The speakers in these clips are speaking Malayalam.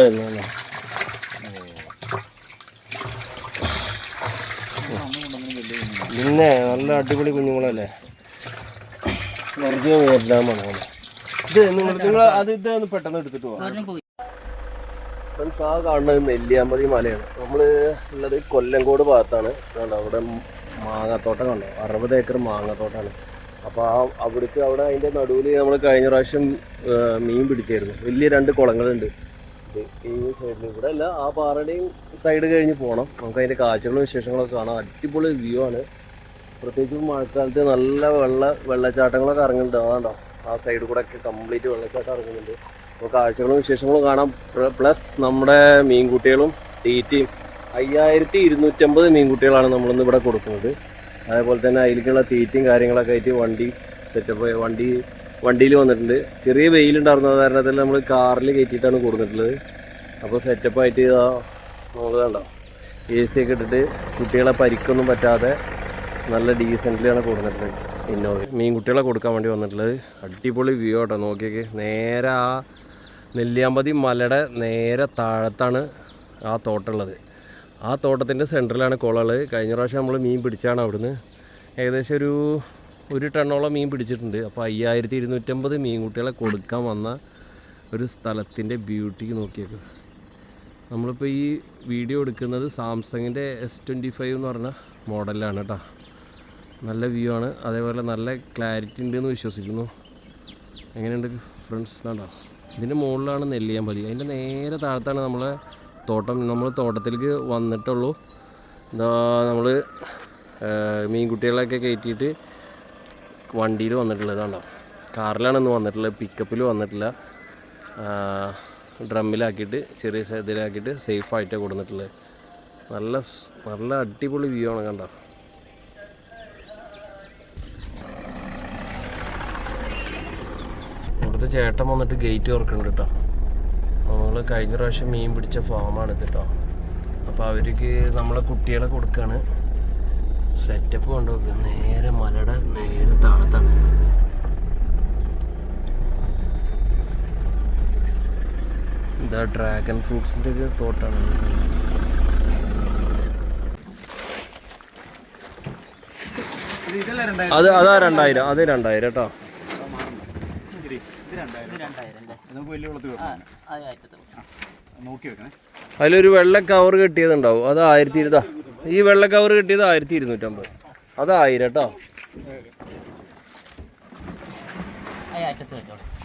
കുഞ്ഞുങ്ങളായിരുന്നു പിന്നെ നല്ല അടിപൊളി കുഞ്ഞുങ്ങളല്ലേ? വെറുതെ വന്നു ഇത് നിങ്ങൾ നിങ്ങൾ അത് ഇത് ഒന്ന് പെട്ടെന്ന് എടുത്തിട്ട് പോകാം. ഫ്രണ്ട്സ് ആ കാണുന്നത് നെല്ലിയാമ്പതി മലയാണ്. നമ്മൾ ഉള്ളത് കൊല്ലങ്കോട് ഭാഗത്താണ്. അവിടെ മാങ്ങാത്തോട്ടം കണ്ടോ? അറുപത് ഏക്കർ മാങ്ങാത്തോട്ടമാണ് അപ്പോൾ ആ അവിടേക്ക് അവിടെ അതിന്റെ നടുവിൽ നമ്മൾ കഴിഞ്ഞ പ്രാവശ്യം മീൻ പിടിച്ചായിരുന്നു. വലിയ രണ്ട് കുളങ്ങളുണ്ട്. ഈ സൈഡിൽ ഇവിടെ അല്ല ആ പാറയുടെയും സൈഡ് കഴിഞ്ഞ് പോകണം നമുക്ക് അതിന്റെ കാഴ്ചകളും വിശേഷങ്ങളൊക്കെ കാണാം. അടിപൊളി വ്യൂ ആണ്. പ്രത്യേകിച്ച് മഴക്കാലത്ത് നല്ല വെള്ള വെള്ളച്ചാട്ടങ്ങളൊക്കെ ഇറങ്ങുന്നുണ്ട്. അതാണ്ടോ ആ സൈഡ് കൂടെ ഒക്കെ കംപ്ലീറ്റ് വെള്ളച്ചാട്ടം ഇറങ്ങുന്നുണ്ട്. അപ്പോൾ കാഴ്ചകളും വിശേഷങ്ങളും കാണാം. പ്ലസ് നമ്മുടെ മീൻകുട്ടികളും തീറ്റയും അയ്യായിരത്തി ഇരുന്നൂറ്റമ്പത് മീൻകുട്ടികളാണ് നമ്മളിന്ന് ഇവിടെ കൊടുക്കുന്നത്. അതേപോലെ തന്നെ അതിലേക്കുള്ള തീറ്റയും കാര്യങ്ങളൊക്കെ ആയിട്ട് വണ്ടി സെറ്റപ്പ് വണ്ടി വണ്ടിയിൽ വന്നിട്ടുണ്ട്. ചെറിയ വെയിലുണ്ടായിരുന്ന കാരണത്തിൽ നമ്മൾ കാറിൽ കയറ്റിയിട്ടാണ് കൊടുത്തിട്ടുള്ളത് അപ്പോൾ സെറ്റപ്പായിട്ട് ഇതാ നമ്മൾ കണ്ടോ? എ സി ഒക്കെ ഇട്ടിട്ട് കുട്ടികളെ പരിക്കൊന്നും പറ്റാതെ നല്ല ഡീസന്റിലാണ് കൊടുത്തിട്ടുള്ളത് ഇന്നോവ മീൻ കുട്ടികളെ കൊടുക്കാൻ വേണ്ടി വന്നിട്ടുള്ളത്. അടിപൊളി വ്യൂ ആട്ടോ. നോക്കിയൊക്കെ. നേരെ ആ നെല്ലിയാമ്പതി മലയുടെ നേരെ താഴത്താണ് ആ തോട്ടമുള്ളത്. ആ തോട്ടത്തിന്റെ സെന്ററിലാണ് കുളമുള്ളത് കഴിഞ്ഞ പ്രാവശ്യം നമ്മൾ മീൻ പിടിച്ചാണ് അവിടുന്ന്. ഏകദേശം ഒരു ഒരു ടണ്ണോളം മീൻ പിടിച്ചിട്ടുണ്ട്. അപ്പോൾ അയ്യായിരത്തി ഇരുന്നൂറ്റമ്പത് മീൻകുട്ടികളെ കൊടുക്കാൻ വന്ന ഒരു സ്ഥലത്തിന്റെ ബ്യൂട്ടിക്ക് നോക്കിയേക്കും. നമ്മളിപ്പോൾ ഈ വീഡിയോ എടുക്കുന്നത് സാംസങ്ങിന്റെ എസ് ട്വന്റി ഫൈവ് എന്ന് പറഞ്ഞ മോഡലാണ് കേട്ടോ നല്ല വ്യൂ ആണ്. അതേപോലെ നല്ല ക്ലാരിറ്റി ഉണ്ട് എന്ന് വിശ്വസിക്കുന്നു. എങ്ങനെയുണ്ട് ഫ്രണ്ട്സ് കണ്ടോ ഇതിന്റെ മുകളിലാണ് നെല്ലിയാമ്പതി അതിന്റെ നേരെ താഴത്താണ് നമ്മളെ തോട്ടം. നമ്മൾ തോട്ടത്തിലേക്ക് വന്നിട്ടുള്ളൂ. എന്താ നമ്മൾ മീൻകുട്ടികളെയൊക്കെ കയറ്റിയിട്ട് വണ്ടിയിൽ വന്നിട്ടുള്ളത് കണ്ടോ? കാറിലാണ് ഇന്ന് വന്നിട്ടുള്ളത് പിക്കപ്പിൽ വന്നിട്ടില്ല. ഡ്രമ്മിലാക്കിയിട്ട് ചെറിയ ഇതിലാക്കിയിട്ട് സേഫായിട്ടേ കൊടുത്തിട്ടുള്ളത് നല്ല നല്ല അടിപൊളി വ്യൂ ആണ് കണ്ടോ? ഇവിടുത്തെ ചേട്ടൻ വന്നിട്ട് ഗേറ്റ് തുറക്കുന്നുണ്ട് കേട്ടോ. നമ്മൾ കഴിഞ്ഞ പ്രാവശ്യം മീൻ പിടിച്ച ഫാമാണ് കേട്ടോ. അപ്പോൾ അവർക്ക് നമ്മളെ കുട്ടികളെ കൊടുക്കാണ്. സെറ്റപ്പ് കൊണ്ടുപോകുക നേരെ മലയുടെ നേരെ താഴത്താണ് ഇതാ ഡ്രാഗൺ ഫ്രൂട്ട്സിന്റെ ഒക്കെ തോട്ടാണ് അത് അതാ രണ്ടായിരം അത് രണ്ടായിരം കേട്ടോ അതിലൊരു വെള്ള കവർ കെട്ടിയതുണ്ടാവും അത് ആയിരത്തി ഇരുതാ ഈ വെള്ള കവർ കിട്ടിയത് ആയിരത്തി ഇരുന്നൂറ്റമ്പത്. അത് ആയിരം കേട്ടോ.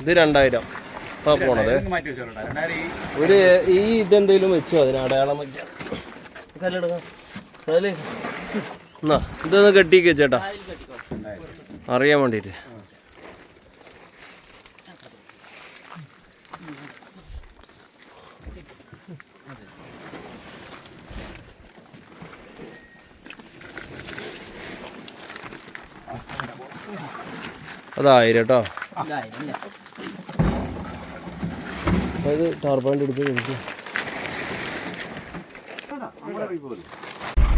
ഇത് രണ്ടായിരം. ആ പോണത്. ഒരു ഈ ഇതെന്തെങ്കിലും വെച്ചോ അതിന് അടയാളം വെക്കാം എന്നാ ഇതൊന്ന് കെട്ടിക്ക് വെച്ചേട്ടാ അറിയാൻ വേണ്ടിയിട്ട് അതായിരം കേട്ടോ. അതായത് ടാർപ്പാന്റെ എടുത്ത്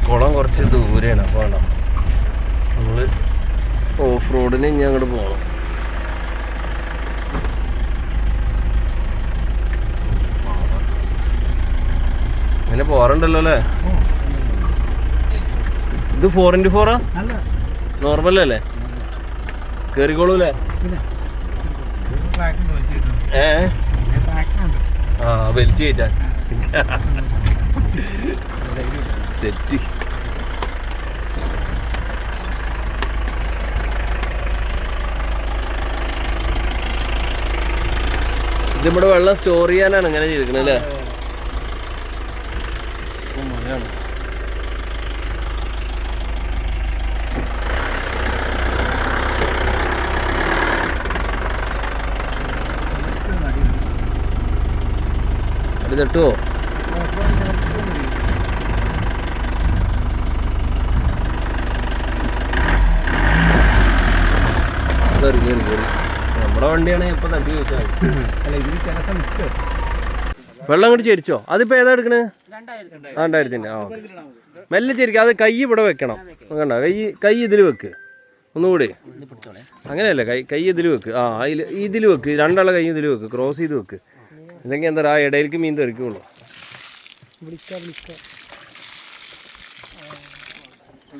കുളം കുറച്ച് ദൂരെയാണ് അപ്പോൾ വേണം. നമ്മൾ ഓഫ് റോഡിന് ഇനി അങ്ങോട്ട് പോകണം അങ്ങനെ പോറുണ്ടല്ലോ അല്ലേ? ഇത് ഫോർ ഇന്റു ഫോറാ നോർമൽ അല്ലേ? കയറിക്കോളൂല്ലേ ഏ? ആ വലിച്ചു കയറ്റാൻ. സെറ്റ്. ഇത് നമ്മുടെ വെള്ളം സ്റ്റോർ ചെയ്യാനാണ് ഇങ്ങനെ ചെയ്തിരിക്കണത് കയറി കയറി കയറി നമ്മുടെ വണ്ടിയാണെങ്കിൽ ഇപ്പൊ തട്ടി വെള്ളം കൂടി ചരിച്ചോ? അതിപ്പോ ഏതാ എടുക്കണേ? ആ രണ്ടായിരത്തിന്റെ ആ മെല്ലെ ചരിക്കുക അത് കൈ ഇവിടെ വെക്കണം. കണ്ട? കൈ കൈ ഇതിൽ വെക്ക്. ഒന്നുകൂടി. അങ്ങനെയല്ലേ കൈ കൈ ഇതിൽ വെക്ക്. ആ ഇതിൽ വെക്ക്. രണ്ടാളെ കൈ ഇതിൽ വെക്ക്. ക്രോസ് ചെയ്ത് വെക്ക്. ഇല്ലെങ്കിൽ എന്താ ആ ഇടയിലേക്ക് മീൻ തെറിക്കുള്ളൂ.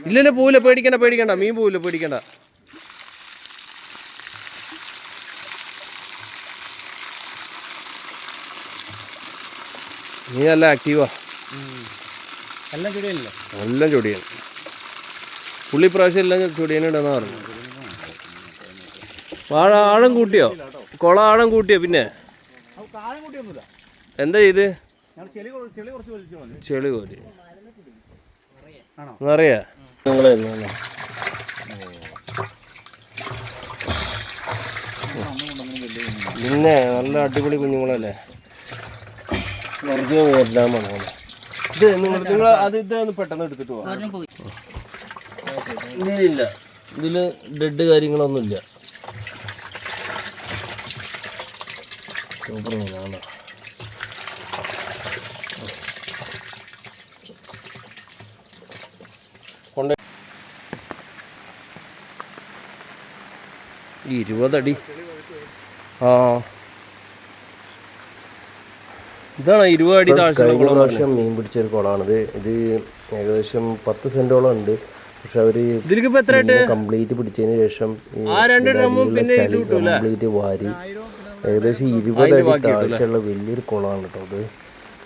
ഇല്ലല്ലോ പോവില്ല പേടിക്കണ്ട പേടിക്കണ്ട മീൻ പോവില്ല പേടിക്കണ്ട. നീ നല്ല ആക്റ്റീവാ എല്ലാം ചെടിയല്ലേ? എല്ലാം ചൊടിയാണ്. പുള്ളി പ്രാവശ്യം എല്ലാം ചൊടിയനുണ്ടെന്നാ പറഞ്ഞു വാഴ ആഴം കൂട്ടിയോ? കൊള ആഴം കൂട്ടിയോ പിന്നെ? എന്താ ചെയ്ത് ചെളി ചെളി കുറച്ച് വലിച്ചു ചെളി കോരി? നിറയാ. നിങ്ങളെ പിന്നെ നല്ല അടിപൊളി കുഞ്ഞുങ്ങളല്ലേ? വെറുതെ വരാൻ വന്നോളൂ. ഇത് നിങ്ങൾ നിങ്ങൾ അത് ഇത് ഒന്ന് പെട്ടെന്ന് എടുത്തിട്ട് പോവാം ഇല്ല ഇതിൽ ഡെഡ് കാര്യങ്ങളൊന്നും സൂപ്പർ മീനാണ് കൊണ്ട് ഇരുപതടി. ആ. ഇതാണ് ഇരുപത് അടി കഴിഞ്ഞ പ്രാവശ്യം മീൻ പിടിച്ചൊരു കുളമാണിത്. ഇത് ഏകദേശം പത്ത് സെന്റോളം ഉണ്ട്. പക്ഷെ അവർ കംപ്ലീറ്റ് പിടിച്ചതിന് ശേഷം ആ രണ്ട് ഡ്രമ്മും പിന്നെ ചളി കംപ്ലീറ്റ് വാരി. ഏകദേശം ഇരുപത് അടി താഴ്ചയുള്ള വലിയൊരു കുളമാണ് കേട്ടോ അത്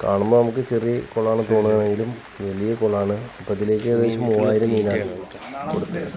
കാണുമ്പോൾ നമുക്ക് ചെറിയ കുളമാണ് തോന്നുകയാണെങ്കിലും വലിയ കുളമാണ്. അപ്പോൾ അതിലേക്ക് ഏകദേശം മൂവായിരം മീനാണ് കൊടുത്തത്.